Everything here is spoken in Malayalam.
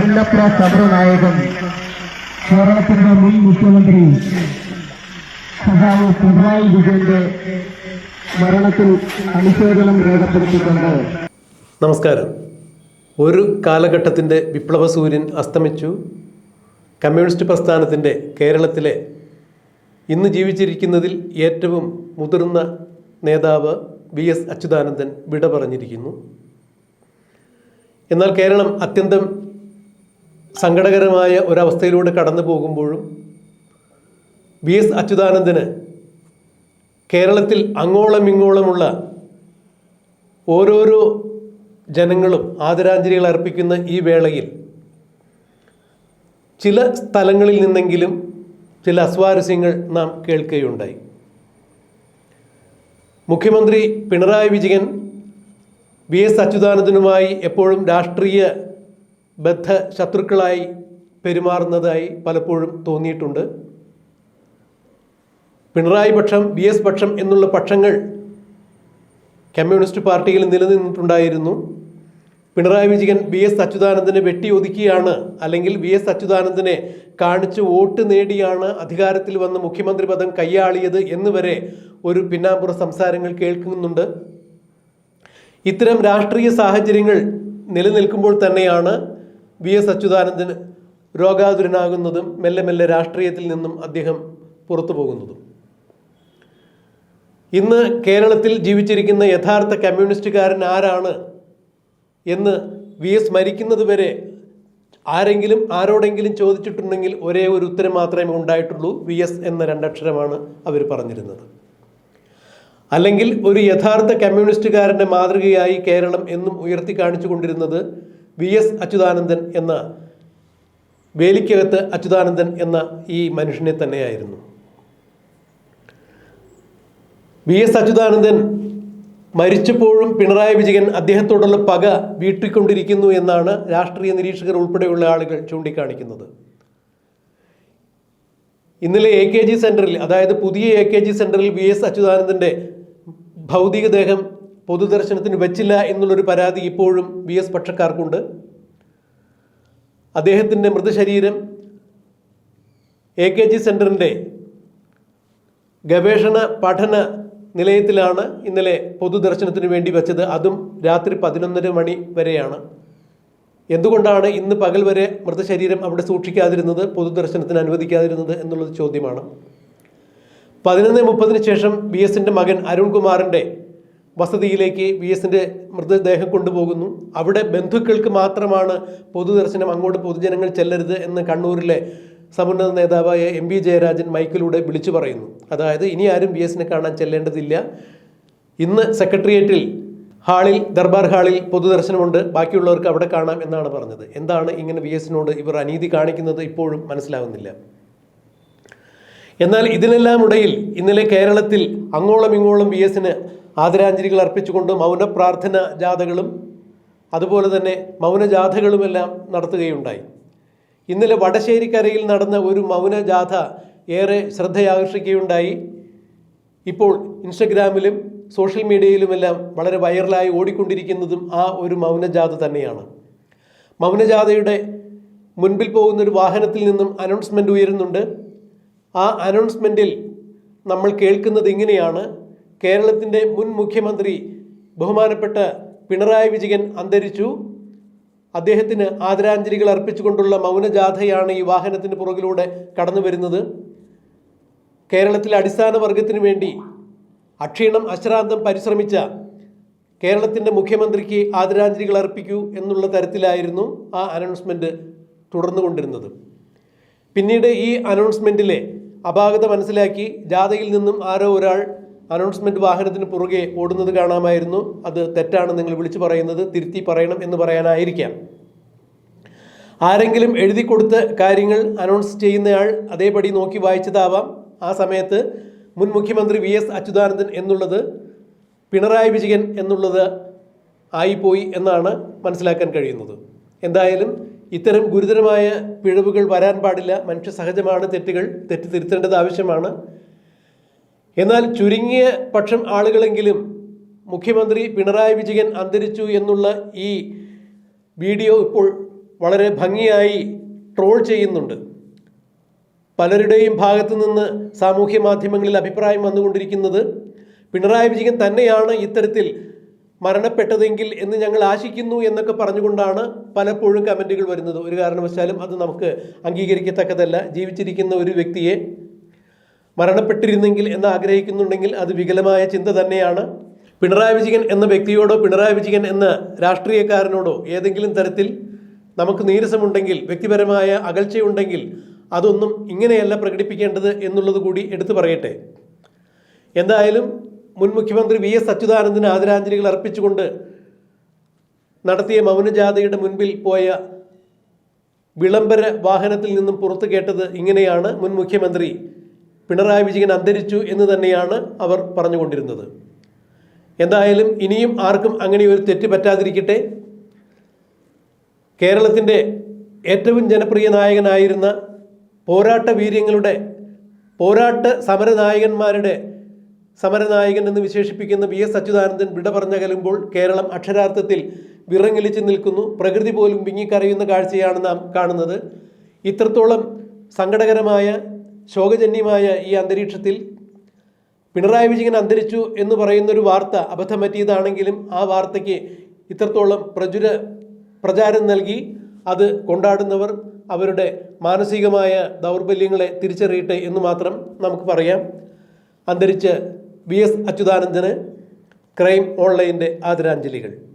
പുല്ലപ്ര സമരനായകൻ കേരളത്തിന്റെ മുൻ മുഖ്യമന്ത്രി സഖാവ് പിണറായി വിജയന്റെ മരണത്തിൽ അനുശോചനം രേഖപ്പെടുത്തിയിട്ടുണ്ട്. നമസ്കാരം. ഒരു കാലഘട്ടത്തിന്റെ വിപ്ലവ സൂര്യൻ അസ്തമിച്ചു. കമ്മ്യൂണിസ്റ്റ് പ്രസ്ഥാനത്തിന്റെ കേരളത്തിലെ ഇന്ന് ജീവിച്ചിരിക്കുന്നതിൽ ഏറ്റവും മുതിർന്ന നേതാവ് വി എസ് അച്യുതാനന്ദൻ വിട പറഞ്ഞിരിക്കുന്നു എന്നാൽ കേരളം അത്യന്തം സങ്കടകരമായ ഒരവസ്ഥയിലൂടെ കടന്നു പോകുമ്പോഴും വി എസ് അച്യുതാനന്ദന് കേരളത്തിൽ അങ്ങോളം ഇങ്ങോളമുള്ള ഓരോരോ ജനങ്ങളും ആദരാഞ്ജലികൾ അർപ്പിക്കുന്ന ഈ വേളയിൽ ചില സ്ഥലങ്ങളിൽ നിന്നെങ്കിലും ചില അസ്വാരസ്യങ്ങൾ നാം കേൾക്കുകയുണ്ടായി. മുഖ്യമന്ത്രി പിണറായി വിജയൻ വി എസ് അച്യുതാനന്ദനുമായി എപ്പോഴും രാഷ്ട്രീയ ബദ്ധ ശത്രുക്കളായി പെരുമാറുന്നതായി പലപ്പോഴും തോന്നിയിട്ടുണ്ട്. പിണറായി പക്ഷം ബി എസ് പക്ഷം എന്നുള്ള പക്ഷങ്ങൾ കമ്മ്യൂണിസ്റ്റ് പാർട്ടിയിൽ നിലനിന്നിട്ടുണ്ടായിരുന്നു. പിണറായി വിജയൻ വി എസ് അച്യുതാനന്ദനെ വെട്ടി ഒതുക്കിയാണ് അല്ലെങ്കിൽ വി എസ് അച്യുതാനന്ദനെ കാണിച്ച് വോട്ട് നേടിയാണ് അധികാരത്തിൽ വന്ന് മുഖ്യമന്ത്രി പദം കൈയാളിയത് എന്ന് വരെ ഒരു പിന്നാമ്പുറ സംസാരങ്ങൾ കേൾക്കുന്നുണ്ട്. ഇത്തരം രാഷ്ട്രീയ സാഹചര്യങ്ങൾ നിലനിൽക്കുമ്പോൾ തന്നെയാണ് വി എസ് അച്യുതാനന്ദൻ രോഗാതുരനാകുന്നതും മെല്ലെ മെല്ലെ രാഷ്ട്രീയത്തിൽ നിന്നും അദ്ദേഹം പുറത്തു പോകുന്നതും. ഇന്ന് കേരളത്തിൽ ജീവിച്ചിരിക്കുന്ന യഥാർത്ഥ കമ്മ്യൂണിസ്റ്റുകാരൻ ആരാണ് എന്ന് വി എസ് മരിക്കുന്നത് വരെ ആരെങ്കിലും ആരോടെങ്കിലും ചോദിച്ചിട്ടുണ്ടെങ്കിൽ ഒരേ ഒരു ഉത്തരം മാത്രമേ ഉണ്ടായിട്ടുള്ളൂ വി എസ് എന്ന രണ്ടക്ഷരമാണ് അവർ പറഞ്ഞിരുന്നത്. അല്ലെങ്കിൽ ഒരു യഥാർത്ഥ കമ്മ്യൂണിസ്റ്റുകാരന്റെ മാതൃകയായി കേരളം എന്നും ഉയർത്തി കാണിച്ചു കൊണ്ടിരുന്നത് വി എസ് അച്യുതാനന്ദൻ എന്ന വേലിക്കകത്ത് അച്യുതാനന്ദൻ എന്ന ഈ മനുഷ്യനെ തന്നെയായിരുന്നു. വി എസ് അച്യുതാനന്ദൻ മരിച്ചപ്പോഴും പിണറായി വിജയൻ അദ്ദേഹത്തോടുള്ള പക വീട്ടിക്കൊണ്ടിരിക്കുന്നു എന്നാണ് രാഷ്ട്രീയ നിരീക്ഷകർ ഉൾപ്പെടെയുള്ള ആളുകൾ ചൂണ്ടിക്കാണിക്കുന്നത്. ഇന്നലെ എ കെ ജി സെന്ററിൽ അതായത് പുതിയ എ കെ ജി സെന്ററിൽ വി എസ് അച്യുതാനന്ദന്റെ ഭൗതികദേഹം പൊതുദർശനത്തിന് വെച്ചില്ല എന്നുള്ളൊരു പരാതി ഇപ്പോഴും വി എസ് പക്ഷക്കാർക്കുണ്ട്. അദ്ദേഹത്തിന്റെ മൃതശരീരം എ കെ ജി സെന്ററിന്റെ ഗവേഷണ പഠന നിലയത്തിലാണ് ഇന്നലെ പൊതുദർശനത്തിന് വേണ്ടി വെച്ചത്. അതും രാത്രി പതിനൊന്നര മണി വരെയാണ്. എന്തുകൊണ്ടാണ് ഇന്ന് പകൽ വരെ മൃതശരീരം അവിടെ സൂക്ഷിക്കാതിരുന്നത് പൊതുദർശനത്തിന് അനുവദിക്കാതിരുന്നത് എന്നുള്ളത് ചോദ്യമാണ്. പതിനൊന്ന് മുപ്പതിന് ശേഷം ബി എസിന്റെ മകൻ അരുൺകുമാറിന്റെ വസതിയിലേക്ക് വി എസിന്റെ മൃതദേഹം കൊണ്ടുപോകുന്നു. അവിടെ ബന്ധുക്കൾക്ക് മാത്രമാണ് പൊതുദർശനം അങ്ങോട്ട് പൊതുജനങ്ങൾ ചെല്ലരുത് എന്ന് കണ്ണൂരിലെ സമുന്നത നേതാവായ എം വി ജയരാജൻ മൈക്കിലൂടെ വിളിച്ചു പറയുന്നു. അതായത് ഇനി ആരും വി എസിനെ കാണാൻ ചെല്ലേണ്ടതില്ല. ഇന്ന് സെക്രട്ടേറിയറ്റിൽ ഹാളിൽ ദർബാർ ഹാളിൽ പൊതുദർശനമുണ്ട്. ബാക്കിയുള്ളവർക്ക് അവിടെ കാണാം എന്നാണ് പറഞ്ഞത്. എന്താണ് ഇങ്ങനെ വി എസിനോട് ഇവർ അനീതി കാണിക്കുന്നത് ഇപ്പോഴും മനസ്സിലാവുന്നില്ല. എന്നാൽ ഇതിനെല്ലാം ഇടയിൽ ഇന്നലെ കേരളത്തിൽ അങ്ങോളം ഇങ്ങോളം വി എസിന് ആദരാഞ്ജലികൾ അർപ്പിച്ചുകൊണ്ട് മൗനപ്രാർത്ഥന ജാഥകളും അതുപോലെ തന്നെ മൗനജാഥകളുമെല്ലാം നടത്തുകയുണ്ടായി. ഇന്നലെ വടശ്ശേരിക്കരയിൽ നടന്ന ഒരു മൗനജാഥ ഏറെ ശ്രദ്ധയാകർഷിക്കുകയുണ്ടായി. ഇപ്പോൾ ഇൻസ്റ്റഗ്രാമിലും സോഷ്യൽ മീഡിയയിലുമെല്ലാം വളരെ വൈറലായി ഓടിക്കൊണ്ടിരിക്കുന്നതും ആ ഒരു മൗനജാഥ തന്നെയാണ്. മൗനജാഥയുടെ മുൻപിൽ പോകുന്ന ഒരു വാഹനത്തിൽ നിന്നും അനൗൺസ്മെന്റ് ഉയരുന്നുണ്ട്. ആ അനൗൺസ്മെന്റിൽ നമ്മൾ കേൾക്കുന്നത് ഇങ്ങനെയാണ്. കേരളത്തിന്റെ മുൻ മുഖ്യമന്ത്രി ബഹുമാനപ്പെട്ട പിണറായി വിജയൻ അന്തരിച്ചു. അദ്ദേഹത്തിന് ആദരാഞ്ജലികൾ അർപ്പിച്ചുകൊണ്ടുള്ള മൗനജാഥയാണ് ഈ വാഹനത്തിന് പുറകിലൂടെ കടന്നു വരുന്നത് കേരളത്തിലെ അടിസ്ഥാന വർഗത്തിന് വേണ്ടി അക്ഷീണം അശ്രാന്തം പരിശ്രമിച്ച കേരളത്തിന്റെ മുഖ്യമന്ത്രിക്ക് ആദരാഞ്ജലികൾ അർപ്പിക്കൂ എന്നുള്ള തരത്തിലായിരുന്നു ആ അനൗൺസ്മെന്റ് തുടർന്നു കൊണ്ടിരുന്നത് പിന്നീട് ഈ അനൗൺസ്മെന്റിലെ അപാകത മനസ്സിലാക്കി ജാഥയിൽ നിന്നും ആരോ ഒരാൾ അനൗൺസ്മെന്റ് വാഹനത്തിന് പുറകെ ഓടുന്നത് കാണാമായിരുന്നു. അത് തെറ്റാണ് നിങ്ങൾ വിളിച്ചു പറയുന്നത് തിരുത്തി പറയണം എന്ന് പറയാനായിരിക്കാം. ആരെങ്കിലും എഴുതി കൊടുത്ത കാര്യങ്ങൾ അനൗൺസ് ചെയ്യുന്നയാൾ അതേപടി നോക്കി വായിച്ചതാവാം. ആ സമയത്ത് മുൻ മുഖ്യമന്ത്രി വി എസ് അച്യുതാനന്ദൻ എന്നുള്ളത് പിണറായി വിജയൻ എന്നുള്ളത് ആയിപ്പോയി എന്നാണ് മനസ്സിലാക്കാൻ കഴിയുന്നത്. എന്തായാലും ഇത്തരം ഗുരുതരമായ പിഴവുകൾ വരാൻ പാടില്ല. മനുഷ്യ സഹജമാണ് തെറ്റുകൾ. തെറ്റ് തിരുത്തേണ്ടത് ആവശ്യമാണ്. എന്നാൽ ചുരുങ്ങിയ പക്ഷം ആളുകളെങ്കിലും മുഖ്യമന്ത്രി പിണറായി വിജയൻ അന്തരിച്ചു എന്നുള്ള ഈ വീഡിയോ ഇപ്പോൾ വളരെ ഭംഗിയായി ട്രോൾ ചെയ്യുന്നുണ്ട്. പലരുടെയും ഭാഗത്തു നിന്ന് സാമൂഹ്യ മാധ്യമങ്ങളിൽ അഭിപ്രായം വന്നുകൊണ്ടിരിക്കുന്നത് പിണറായി വിജയൻ തന്നെയാണ് ഇത്തരത്തിൽ മരണപ്പെട്ടതെങ്കിൽ എന്ന് ഞങ്ങൾ ആശിക്കുന്നു എന്നൊക്കെ പറഞ്ഞുകൊണ്ടാണ് പലപ്പോഴും കമന്റുകൾ വരുന്നത്. ഒരു കാരണവശാലും അത് നമുക്ക് അംഗീകരിക്കത്തക്കതല്ല. ജീവിച്ചിരിക്കുന്ന ഒരു വ്യക്തിയെ മരണപ്പെട്ടിരുന്നെങ്കിൽ എന്ന് ആഗ്രഹിക്കുന്നുണ്ടെങ്കിൽ അത് വികലമായ ചിന്ത തന്നെയാണ്. പിണറായി വിജയൻ എന്ന വ്യക്തിയോടോ പിണറായി വിജയൻ എന്ന രാഷ്ട്രീയക്കാരനോടോ ഏതെങ്കിലും തരത്തിൽ നമുക്ക് നീരസമുണ്ടെങ്കിൽ വ്യക്തിപരമായ അകൽച്ചയുണ്ടെങ്കിൽ അതൊന്നും ഇങ്ങനെയല്ല പ്രകടിപ്പിക്കേണ്ടത് എന്നുള്ളത് കൂടി എടുത്തു പറയട്ടെ. എന്തായാലും മുൻ മുഖ്യമന്ത്രി വി എസ് അച്യുതാനന്ദന് ആദരാഞ്ജലികൾ അർപ്പിച്ചുകൊണ്ട് നടത്തിയ മൗനജാഥയുടെ മുൻപിൽ പോയ വിളംബര വാഹനത്തിൽ നിന്നും പുറത്തു കേട്ടത് ഇങ്ങനെയാണ്. മുൻ മുഖ്യമന്ത്രി പിണറായി വിജയൻ അന്തരിച്ചു എന്ന് തന്നെയാണ് അവർ പറഞ്ഞുകൊണ്ടിരുന്നത്. എന്തായാലും ഇനിയും ആർക്കും അങ്ങനെ ഒരു തെറ്റ് പറ്റാതിരിക്കട്ടെ. കേരളത്തിന്റെ ഏറ്റവും ജനപ്രിയ നായകനായിരുന്ന പോരാട്ട വീര്യങ്ങളുടെ പോരാട്ട സമരനായകന്മാരുടെ സമരനായകൻ എന്ന് വിശേഷിപ്പിക്കുന്ന വി എസ് അച്യുതാനന്ദൻ വിട പറഞ്ഞകലുമ്പോൾ കേരളം അക്ഷരാർത്ഥത്തിൽ വിറങ്ങലിച്ച് നിൽക്കുന്നു. പ്രകൃതി പോലും വിങ്ങിക്കറിയുന്ന കാഴ്ചയാണ് നാം കാണുന്നത്. ഇത്രത്തോളം സങ്കടകരമായ ശോകജന്യമായ ഈ അന്തരീക്ഷത്തിൽ പിണറായി വിജയൻ അന്തരിച്ചു എന്ന് പറയുന്നൊരു വാർത്ത അബദ്ധം പറ്റിയതാണെങ്കിലും ആ വാർത്തയ്ക്ക് ഇത്രത്തോളം പ്രചുര പ്രചാരം നൽകി അത് കൊണ്ടാടുന്നവർ അവരുടെ മാനസികമായ ദൗർബല്യങ്ങളെ തിരിച്ചറിയട്ടെ എന്ന് മാത്രം നമുക്ക് പറയാം. അന്തരിച്ച വി എസ് അച്യുതാനന്ദന് ക്രൈം ഓൺലൈന്റെ ആദരാഞ്ജലികൾ.